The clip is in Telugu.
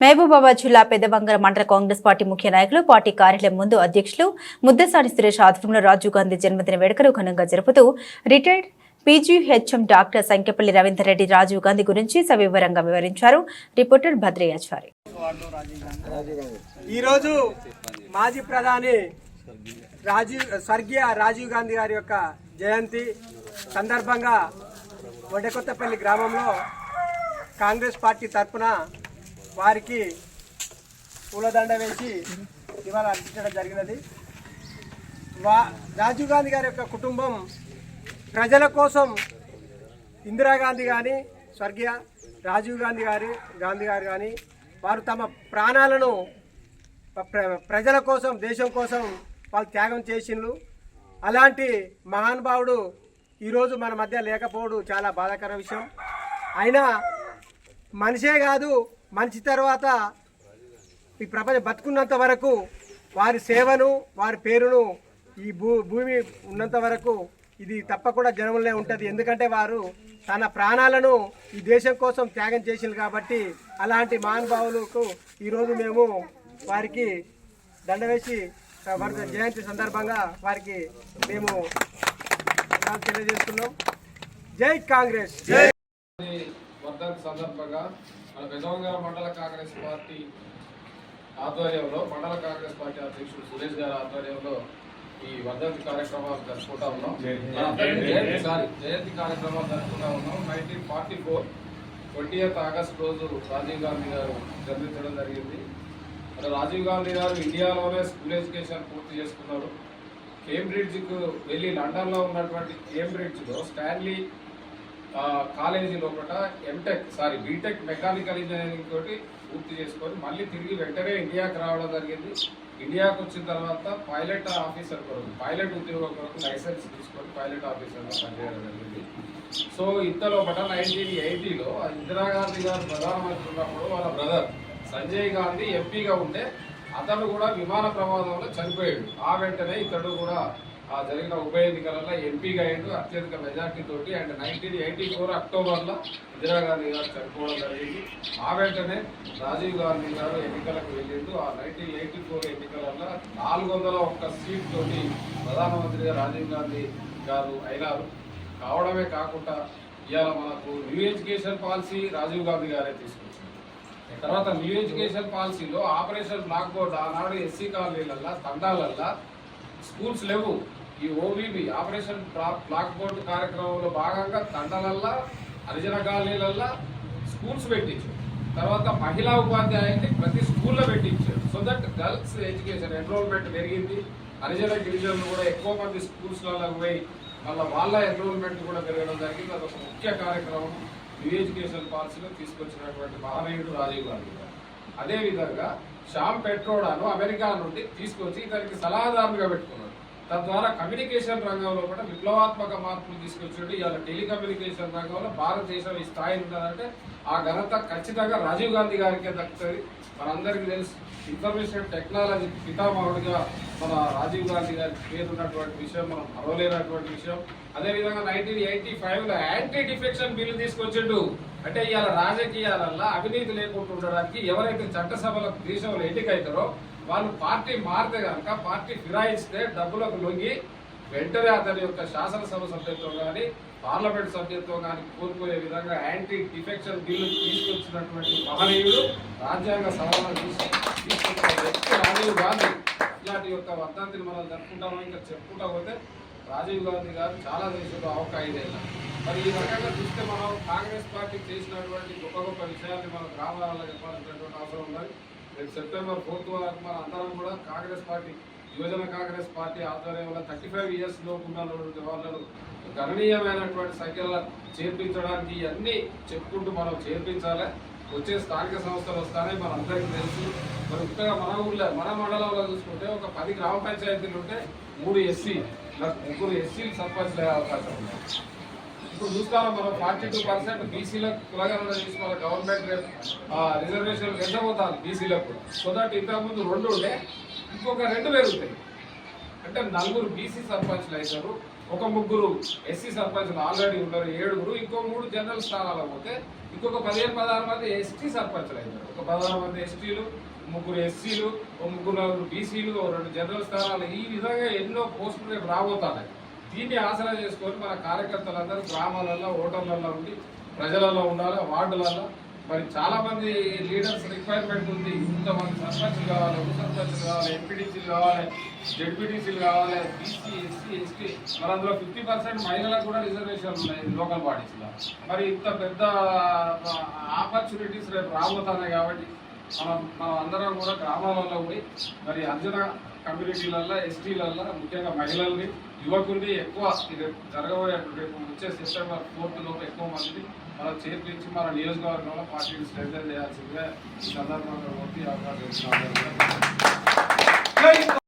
మహబూబాబాద్ జిల్లా పెద్దబంగర మండల కాంగ్రెస్ పార్టీ ముఖ్య నాయకులు పార్టీ కార్యాలయం ముందు అధ్యక్షులు ముద్దసాని సురేష్ ఆధ్వర్యంలో రాజీవ్ గాంధీ జన్మదిన వేడుకలు ఘనంగా జరుపుతూ retired PGHM doctor Sankhyapalli Ravinder Reddy Rajiv Gandhi గురించి సవివరంగా వివరించారు. రిపోర్టర్ భద్రయాచారి ఈరోజు మాజీ ప్రధాని రాజీవ్ స్వర్గీయ రాజీవ్ గాంధీ గారి యొక్క జయంతి సందర్భంగా వడకొత్తపల్లి గ్రామంలో కాంగ్రెస్ పార్టీ తరఫున వారికి పూలదండ వేసి ఇవాళ అర్పించడం జరిగినది. వా రాజీవ్ గాంధీ గారి యొక్క కుటుంబం ప్రజల కోసం ఇందిరాగాంధీ కానీ స్వర్గీయ రాజీవ్ గాంధీ గారి గాంధీ గారు కానీ వారు తమ ప్రాణాలను ప్ర- ప్రజల కోసం దేశం కోసం వాళ్ళు త్యాగం చేసిండ్రు. అలాంటి మహానుభావుడు ఈరోజు మన మధ్య లేకపోవడం చాలా బాధాకర విషయం. అయినా మనిషే కాదు మంచి తర్వాత ఈ ప్రపంచం బతుకున్నంత వరకు వారి సేవను వారి పేరును ఈ భూ భూమి ఉన్నంత వరకు ఇది తప్పకుండా జనంలో ఉంటుంది. ఎందుకంటే వారు తన ప్రాణాలను ఈ దేశం కోసం త్యాగం చేసింది కాబట్టి అలాంటి మహానుభావులకు ఈరోజు మేము వారికి దండ వేసి వారి జయంతి సందర్భంగా వారికి మేము తెలియజేస్తున్నాం. జై కాంగ్రెస్! వర్ధంతి సందర్భంగా మన పెదవంగర మండల కాంగ్రెస్ పార్టీ ఆధ్వర్యంలో మండల కాంగ్రెస్ పార్టీ అధ్యక్షుడు సురేష్ గారి ఆధ్వర్యంలో ఈ వర్ధంతి కార్యక్రమాలు జరుపుకుంటా ఉన్నాం. జయంతి జయంతి కార్యక్రమాలు జరుపుకుంటా ఉన్నాం. Nineteen forty four twenty August రోజు రాజీవ్ గాంధీ గారు జన్మించడం జరిగింది. రాజీవ్ గాంధీ గారు ఇండియాలోనే స్కూల్ ఎడ్యుకేషన్ పూర్తి చేసుకున్నారు. కేంబ్రిడ్జ్కు వెళ్ళి లండన్లో ఉన్నటువంటి కేంబ్రిడ్జ్లో స్టాన్లీ కాలేజీ లోపల MTech sorry BTech mechanical engineering తోటి పూర్తి చేసుకొని మళ్ళీ తిరిగి వెంటనే ఇండియాకి రావడం జరిగింది. ఇండియాకు వచ్చిన తర్వాత పైలట్ ఆఫీసర్ కొరకు పైలట్ ఉద్యోగం కొరకు లైసెన్స్ తీసుకొని పైలట్ ఆఫీసర్గా పనిచేయడం జరిగింది. సో ఇంతలోపల నైన్టీన్ ఎయిటీలో ఇందిరాగాంధీ గారు ప్రధానమంత్రి ఉన్నప్పుడు వాళ్ళ బ్రదర్ సంజయ్ గాంధీ ఎంపీగా ఉంటే అతను కూడా విమాన ప్రమాదంలో చనిపోయాడు. ఆ వెంటనే ఇతడు కూడా ఆ జరిగిన ఉప ఎన్నికలలో ఎంపీగా అయ్యాడు అత్యధిక మెజార్టీ తోటి అండ్ నైన్టీన్ ఎయిటీ ఫోర్ అక్టోబర్లో ఇందిరాగాంధీ గారు చనిపోవడం జరిగింది. ఆ వెంటనే రాజీవ్ గాంధీ గారు ఎన్నికలకు వెళ్ళిండు. ఆ నైన్టీన్ ఎయిటీ ఫోర్ ఎన్నికలలో నాలుగు వందల ఒక్క సీట్ తోటి ప్రధానమంత్రిగా రాజీవ్ గాంధీ గారు అయినారు. కావడమే కాకుండా ఇవాళ మనకు new education policy Rajiv Gandhi గారే తీసుకొచ్చింది తర్వాత న్యూ ఎడ్యుకేషన్ పాలసీలో ఆపరేషన్ బ్లాక్ బోర్డ్ ఆనాడు ఎస్సీ కాలనీలల్లో తండాలల్లా స్కూల్స్ లేవు. ఈ ఓబీబీ ఆపరేషన్ బ్లాక్ బోర్డ్ కార్యక్రమంలో భాగంగా తండలల్లా హరిజన కాలనీలల్లా స్కూల్స్ పెట్టించారు. తర్వాత మహిళా ఉపాధ్యాయుని ప్రతి స్కూల్లో పెట్టించారు. So that girls education enrolment పెరిగింది. హరిజన గిరిజనులు కూడా ఎక్కువ మంది స్కూల్స్లలో పోయి మళ్ళీ వాళ్ళ ఎన్రోల్మెంట్ కూడా పెరగడం జరిగింది. అదొక ముఖ్య కార్యక్రమం. న్యూ ఎడ్యుకేషన్ పాలసీలో తీసుకొచ్చినటువంటి మహనీయుడు రాజీవ్ గాంధీ గారు. అదేవిధంగా శ్యామ్ పెట్రోడాను అమెరికా నుండి తీసుకొచ్చి ఇతనికి సలహాదారునిగా పెట్టుకున్నాడు. తద్వారా కమ్యూనికేషన్ రంగంలో కూడా విప్లవాత్మక మార్పులు తీసుకొచ్చినట్టు ఇవాళ టెలికమ్యూనికేషన్ రంగంలో భారతదేశం ఈ స్థాయి ఉంటుందంటే ఆ ఘనత ఖచ్చితంగా రాజీవ్ గాంధీ గారికే దక్కుతుంది. మనందరికీ తెలుసు ఇన్ఫర్మేషన్ టెక్నాలజీ పితామహుడిగా మన రాజీవ్ గాంధీ గారికి పేరున్నటువంటి విషయం మనం మరవలేనటువంటి విషయం. అదేవిధంగా నైన్టీన్ ఎయిటీ ఫైవ్లో యాంటీ డిఫెక్షన్ బిల్లు తీసుకొచ్చిండు. అంటే ఇవాళ రాజకీయాలల్లో అవినీతి లేకుండా ఉండడానికి ఎవరైతే చట్టసభలకు దేశంలో ఎన్నికైతారో వాళ్ళు పార్టీ మారితే కనుక పార్టీ ఫిరాయిస్తే డబ్బులకు లొంగి వెంటనే అతని యొక్క శాసనసభ సభ్యత్వం కానీ పార్లమెంట్ సభ్యత్వం కానీ కోల్పోయే విధంగా యాంటీ డిఫెక్షన్ బిల్లు తీసుకొచ్చినటువంటి మహనీయుడు రాజ్యాంగ సవరణ తీసు- తీసుకొచ్చిన వ్యక్తి రాజీవ్ గాంధీ. ఇలాంటి యొక్క వర్ధంతిని మనం జరుపుకుంటామో ఇంకా చెప్పుకుంటా పోతే రాజీవ్ గాంధీ గారు చాలా దేశంలో అవకాశం మరి ఈ రకంగా చూస్తే మనం కాంగ్రెస్ పార్టీ చేసినటువంటి గొప్ప గొప్ప విషయాన్ని మన గ్రామాలలో చెప్పాల్సినటువంటి అవసరం ఉన్నది. రేపు సెప్టెంబర్ ఫోర్త్ వరకు మన అందరం కూడా కాంగ్రెస్ పార్టీ యువజన కాంగ్రెస్ పార్టీ ఆధ్వర్యంలో థర్టీ ఫైవ్ ఇయర్స్ లోపు ఉన్నటువంటి వాళ్ళను గణనీయమైనటువంటి సంఖ్యలో చేర్పించడానికి ఇవన్నీ చెప్పుకుంటూ మనం చేర్పించాలి. వచ్చే స్థానిక సంస్థలు వస్తానే మనందరికీ తెలుసు. మరి ముఖ్యంగా మన ఊళ్ళో మన మండలంలో చూసుకుంటే ఒక పది గ్రామ పంచాయతీలు ఉంటే మూడు ఎస్సీ ముగ్గురు ఎస్సీలు సర్పంచ్లు అయ్యే అవకాశం ఉంది. ఇప్పుడు చూస్తాను మనం ఫార్టీ టూ పర్సెంట్ బీసీలకు కులగణన చేసి మన గవర్నమెంట్ రేపు రిజర్వేషన్ పెంచబోతారు బీసీలకు. సో దట్ ఇంతకుముందు రెండు ఉండే ఇంకొక రెండు పెరుగుతాయి. అంటే నలుగురు బీసీ సర్పంచ్లు అవుతారు ఒక ముగ్గురు ఎస్సీ సర్పంచ్లు ఆల్రెడీ ఉన్నారు ఏడుగురు ఇంకో మూడు జనరల్ స్థానాలు పోతే ఇంకొక పదిహేను పదహారు మంది ఎస్టీ సర్పంచ్లు అవుతారు ఒక పదహారు మంది ఎస్టీలు ముగ్గురు ఎస్సీలు ముగ్గురు నలుగురు బీసీలు రెండు జనరల్ స్థానాలు. ఈ విధంగా ఎన్నో పోస్టులు రేపు రాబోతున్నాయి. దీన్ని ఆసరా చేసుకొని మన కార్యకర్తలందరూ గ్రామాలలో ఓటర్లలో ఉండి ప్రజలలో ఉండాలి వార్డులలో మరి చాలామంది లీడర్స్ రిక్వైర్మెంట్ ఉంది. ఇంతమంది సర్పంచ్లు కావాలి ఉప సర్పంచ్లు కావాలి ఎంపీటీసీలు కావాలి జడ్పీటీసీలు కావాలి బీసీ ఎస్సీ ఎస్టీ మరి అందులో ఫిఫ్టీ పర్సెంట్ మహిళలకు కూడా రిజర్వేషన్లు ఉన్నాయి లోకల్ బాడీస్లో. మరి ఇంత పెద్ద ఆపర్చునిటీస్ రేపు రాబోతున్నాయి కాబట్టి మనం మనం అందరం కూడా గ్రామాలలో పోయి మరి అర్జున కమ్యూనిటీలల్లో ఎస్టీలల్లో ముఖ్యంగా మహిళల్ని యువకుల్ని ఎక్కువ ఇది జరగబోయే రేపు వచ్చే సెప్టెంబర్ ఫోర్త్ లోపు ఎక్కువ మందిని మనం చేర్పించి మన నియోజకవర్గంలో పార్టీని స్ట్రెంగ్ చేయాల్సిందే ఈ సందర్భంగా అవకాశం